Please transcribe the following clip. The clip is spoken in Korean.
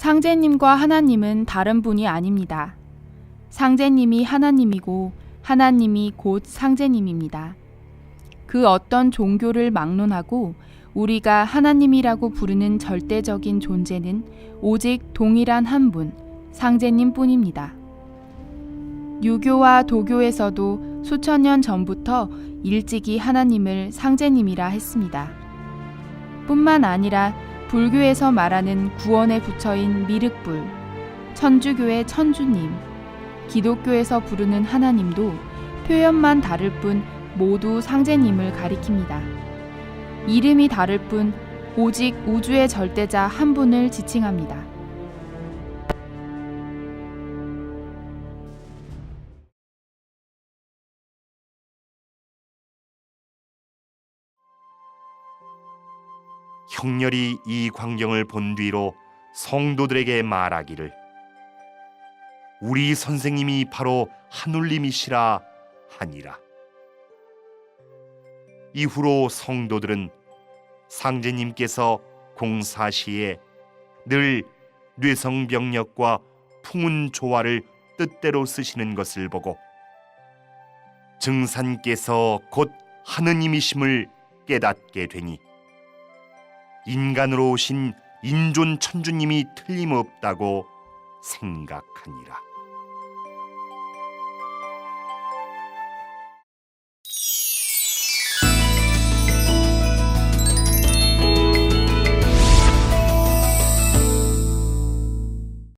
상제님과 하나님은 다른 분이 아닙니다. 상제님이 하나님이고 하나님이 곧 상제님입니다. 그 어떤 종교를 막론하고 우리가 하나님이라고 부르는 절대적인 존재는 오직 동일한 한 분, 상제님 뿐입니다. 유교와 도교에서도 수천 년 전부터 일찍이 하나님을 상제님이라 했습니다. 뿐만 아니라 불교에서 말하는 구원의 부처인 미륵불, 천주교의 천주님, 기독교에서 부르는 하나님도 표현만 다를 뿐 모두 상제님을 가리킵니다. 이름이 다를 뿐 오직 우주의 절대자 한 분을 지칭합니다. 형렬이 이 광경을 본 뒤로 성도들에게 말하기를 우리 선생님이 바로 하눌님이시라 하니라. 이후로 성도들은 상제님께서 공사 시에 늘 뇌성병력과 풍운 조화를 뜻대로 쓰시는 것을 보고 증산께서 곧 하느님이심을 깨닫게 되니 인간으로 오신 인존 천주님이 틀림없다고 생각하니라.